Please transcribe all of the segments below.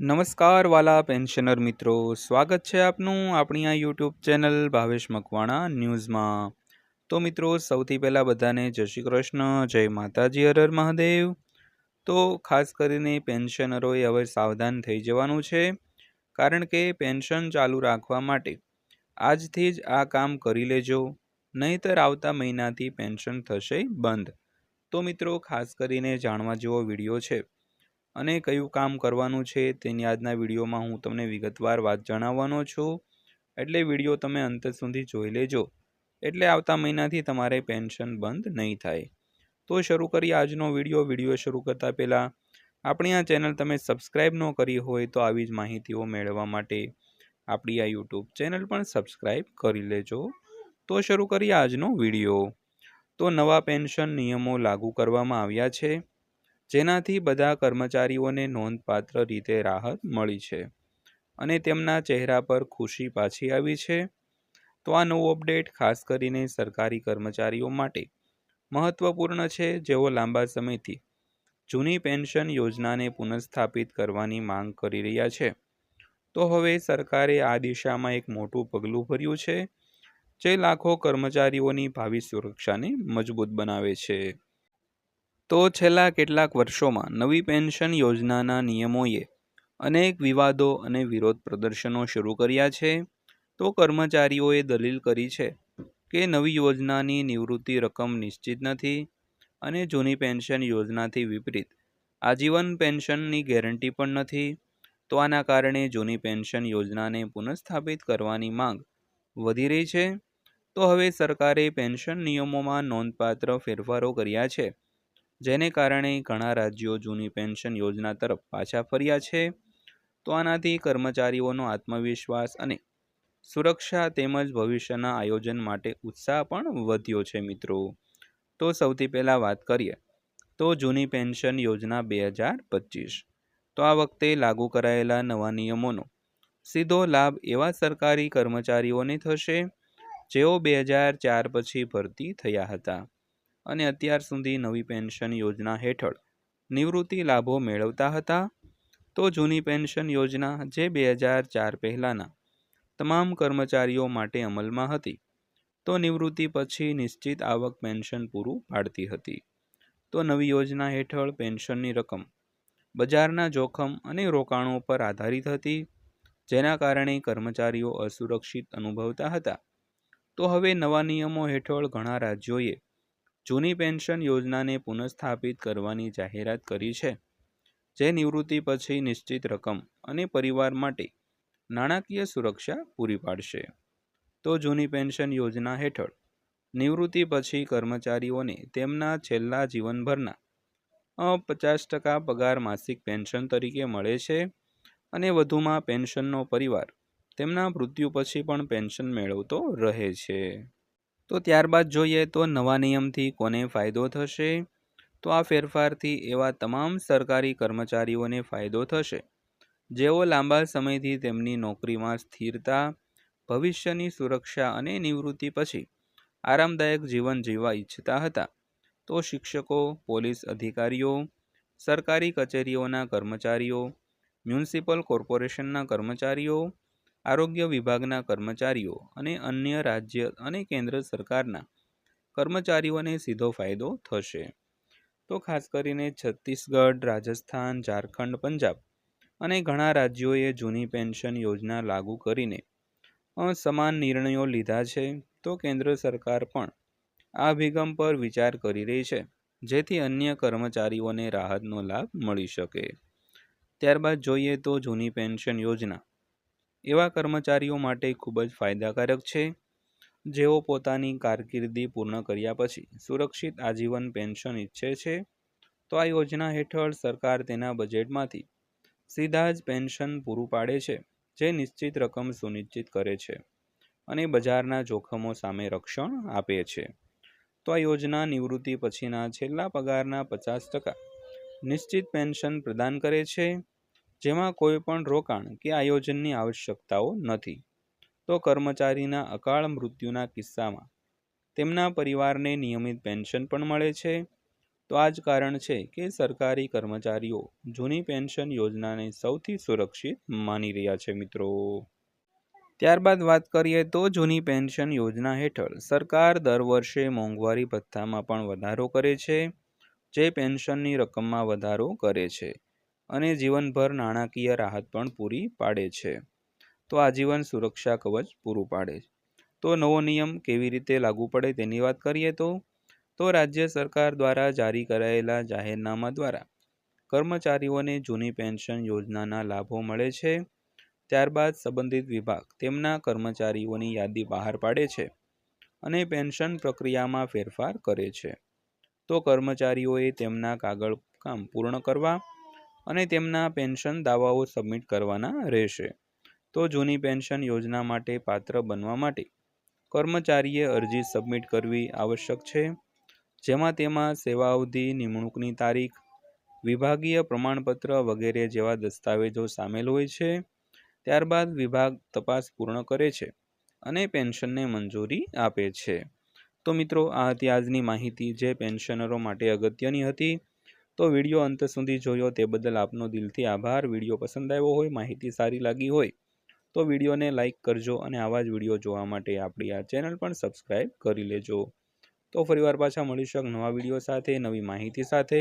નમસ્કાર વાલા પેન્શનર મિત્રો. સ્વાગત છે આપનું આપણી આ યુટ્યુબ ચેનલ ભાવેશ મકવાણા ન્યૂઝમાં. તો મિત્રો, સૌથી પહેલાં બધાને જય શ્રી કૃષ્ણ, જય માતાજી હરર મહાદેવ. તો ખાસ કરીને પેન્શનરોએ હવે સાવધાન થઈ જવાનું છે, કારણ કે પેન્શન ચાલુ રાખવા માટે આજથી જ આ કામ કરી લેજો, નહીંતર આવતા મહિનાથી પેન્શન થશે બંધ. તો મિત્રો, ખાસ કરીને જાણવા જેવો વીડિયો છે. અને કયું કામ કરવાનું છે તેની આજના વિડીયોમાં હું તમને વિગતવાર વાત જણાવવાનો છું. એટલે વીડિયો તમે અંત સુધી જોઈ લેજો. એટલે આવતા મહિનાથી તમારે પેન્શન બંધ નહીં થાય. તો શરૂ કરીએ આજનો વીડિયો. વીડિયો શરૂ કરતાં પહેલાં આપણી આ ચેનલ તમે સબસ્ક્રાઈબ ન કરી હોય તો આવી જ માહિતીઓ મેળવવા માટે આપણી આ યુટ્યુબ ચેનલ પણ સબસ્ક્રાઈબ કરી લેજો. તો શરૂ કરીએ આજનો વીડિયો. તો નવા પેન્શન નિયમો લાગુ કરવામાં આવ્યા છે. જેનાથી બધા કર્મચારીઓને નોંધપાત્ર રીતે રાહત મળી છે અને તેમના ચહેરા પર ખુશી પાછી આવી છે. તો આ નવું અપડેટ ખાસ કરીને સરકારી કર્મચારીઓ માટે મહત્વપૂર્ણ છે જેઓ લાંબા સમયથી જૂની પેન્શન યોજનાને પુનઃસ્થાપિત કરવાની માંગ કરી રહ્યા છે. તો હવે સરકારે આ દિશામાં એક મોટું પગલું ભર્યું છે જે લાખો કર્મચારીઓની ભાવિ સુરક્ષાને મજબૂત બનાવે છે. તો છેલ્લા કેટલાક વર્ષોમાં નવી પેન્શન યોજનાના નિયમોએ અનેક વિવાદો અને વિરોધ પ્રદર્શનો શરૂ કર્યા છે. તો કર્મચારીઓએ દલીલ કરી છે કે નવી યોજનાની નિવૃત્તિ રકમ નિશ્ચિત નથી અને જૂની પેન્શન યોજનાથી વિપરીત આજીવન પેન્શનની ગેરંટી પણ નથી. તો આના કારણે જૂની પેન્શન યોજનાને પુનઃસ્થાપિત કરવાની માંગ વધી રહી છે. તો હવે સરકારે પેન્શન નિયમોમાં નોંધપાત્ર ફેરફારો કર્યા છે. જેને કારણે ઘણા રાજ્યો જૂની પેન્શન યોજના તરફ પાછા ફર્યા છે. તો આનાથી કર્મચારીઓનો આત્મવિશ્વાસ અને સુરક્ષા તેમજ ભવિષ્યના આયોજન માટે ઉત્સાહ પણ વધ્યો છે મિત્રો. તો સૌથી પહેલાં વાત કરીએ તો જૂની પેન્શન યોજના બે હજાર પચીસ. તો આ વખતે લાગુ કરાયેલા નવા નિયમોનો સીધો લાભ એવા સરકારી કર્મચારીઓને થશે જેઓ બે હજાર ચાર પછી ભરતી થયા હતા. અને અત્યાર સુધી નવી પેન્શન યોજના હેઠળ નિવૃત્તિ લાભો મેળવતા હતા, તો જૂની પેન્શન યોજના જે બે હજાર ચાર પહેલાંના તમામ કર્મચારીઓ માટે અમલમાં હતી, તો નિવૃત્તિ પછી નિશ્ચિત આવક પેન્શન પૂરું પાડતી હતી. તો નવી યોજના હેઠળ પેન્શનની રકમ બજારના જોખમ અને રોકાણો પર આધારિત હતી, જેના કારણે કર્મચારીઓ અસુરક્ષિત અનુભવતા હતા. તો હવે નવા નિયમો હેઠળ ઘણા રાજ્યોએ જૂની પેન્શન યોજનાને પુનઃસ્થાપિત કરવાની જાહેરાત કરી છે, જે નિવૃત્તિ પછી નિશ્ચિત રકમ અને પરિવાર માટે નાણાકીય સુરક્ષા પૂરી પાડશે. તો જૂની પેન્શન યોજના હેઠળ નિવૃત્તિ પછી કર્મચારીઓને તેમના છેલ્લા જીવનભરના પચાસ ટકા પગાર માસિક પેન્શન તરીકે મળે છે અને વધુમાં પેન્શનનો પરિવાર તેમના મૃત્યુ પછી પણ પેન્શન મેળવતો રહે છે. તો ત્યારબાદ જોઈએ તો નવા નિયમથી કોને ફાયદો થશે? તો આ ફેરફારથી એવા તમામ સરકારી કર્મચારીઓને ફાયદો થશે. જેઓ લાંબા સમયથી તેમની નોકરીમાં સ્થિરતા, ભવિષ્યની સુરક્ષા અને નિવૃત્તિ પછી આરામદાયક જીવન જીવવા ઈચ્છતા હતા. તો શિક્ષકો, પોલીસ અધિકારીઓ, સરકારી કચેરીઓના કર્મચારીઓ, મ્યુનિસિપલ કોર્પોરેશનના કર્મચારીઓ આરોગ્ય વિભાગના કર્મચારીઓ અને અન્ય રાજ્ય અને કેન્દ્ર સરકારના કર્મચારીઓને સીધો ફાયદો થશે. તો ખાસ કરીને છત્તીસગઢ, રાજસ્થાન, ઝારખંડ, પંજાબ અને ઘણા રાજ્યોએ જૂની પેન્શન યોજના લાગુ કરીને સમાન નિર્ણયો લીધા છે. તો કેન્દ્ર સરકાર પણ આ અભિગમ પર વિચાર કરી રહી છે, જેથી અન્ય કર્મચારીઓને રાહતનો લાભ મળી શકે. ત્યારબાદ જોઈએ તો જૂની પેન્શન યોજના એવા કર્મચારીઓ માટે ખૂબ જ ફાયદાકારક છે. જેઓ પોતાની કારકિર્દી પૂર્ણ કર્યા પછી સુરક્ષિત આજીવન પેન્શન ઈચ્છે છે, તો આ યોજના હેઠળ સરકાર તેના બજેટમાંથી સીધા જ પેન્શન પૂરું પાડે છે, જે નિશ્ચિત રકમ સુનિશ્ચિત કરે છે અને બજારના જોખમો સામે રક્ષણ આપે છે. તો આ યોજના નિવૃત્તિ પછીના છેલ્લા પગારના પચાસ ટકા નિશ્ચિત પેન્શન પ્રદાન કરે છે. જેમાં કોઈ પણ રોકાણ કે આયોજનની આવશ્યકતાઓ નથી. તો કર્મચારીના અકાળ મૃત્યુના કિસ્સામાં તેમના પરિવારને નિયમિત પેન્શન પણ મળે છે. તો આ જ કારણ છે કે સરકારી કર્મચારીઓ જૂની પેન્શન યોજનાને સૌથી સુરક્ષિત માની રહ્યા છે મિત્રો. ત્યારબાદ વાત કરીએ તો જૂની પેન્શન યોજના હેઠળ સરકાર દર વર્ષે મોંઘવારી ભથ્થામાં પણ વધારો કરે છે. જે પેન્શનની રકમમાં વધારો કરે છે. અને જીવનભર નાણાકીય રાહત પણ પૂરી પાડે છે. તો આજીવન સુરક્ષા કવચ પૂરું પાડે છે. તો નવો નિયમ કેવી રીતે લાગુ પડે તેની વાત કરીએ તો? તો રાજ્ય સરકાર દ્વારા જારી કરાયેલા જાહેરનામા દ્વારા કર્મચારીઓને જૂની પેન્શન યોજનાના લાભો મળે છે. ત્યારબાદ સંબંધિત વિભાગ તેમના કર્મચારીઓની યાદી બહાર પાડે છે અને પેન્શન પ્રક્રિયામાં ફેરફાર કરે છે. તો કર્મચારીઓએ તેમના કાગળ કામ પૂર્ણ કરવા અને તેમના પેન્શન દાવાઓ સબમિટ કરવાના રહેશે. તો જૂની પેન્શન યોજના માટે પાત્ર બનવા માટે કર્મચારીએ અરજી સબમિટ કરવી આવશ્યક છે. જેમાં તેમાં સેવા અવધિ નિમણૂકની તારીખ, વિભાગીય પ્રમાણપત્ર વગેરે જેવા દસ્તાવેજો સામેલ હોય છે. ત્યારબાદ વિભાગ તપાસ પૂર્ણ કરે છે અને પેન્શનને મંજૂરી આપે છે. તો મિત્રો, આ હતી આજની માહિતી જે પેન્શનરો માટે અગત્યની હતી. તો વીડિયો અંત સુધી જોયો તે બદલ આપનો દિલથી આભાર. વીડિયો પસંદ આવ્યો હોય, માહિતી સારી લાગી હોય, તો વિડીયોને લાઇક કરજો અને આવા જ વીડિયો જોવા માટે આપણી આ ચેનલ પણ સબસ્ક્રાઈબ કરી લેજો. તો ફરીવાર પાછા મળીશું નવા વીડિયો સાથે, નવી માહિતી સાથે.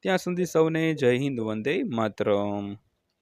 ત્યાં સુધી સૌને જય હિન્દ, વંદે માતરમ.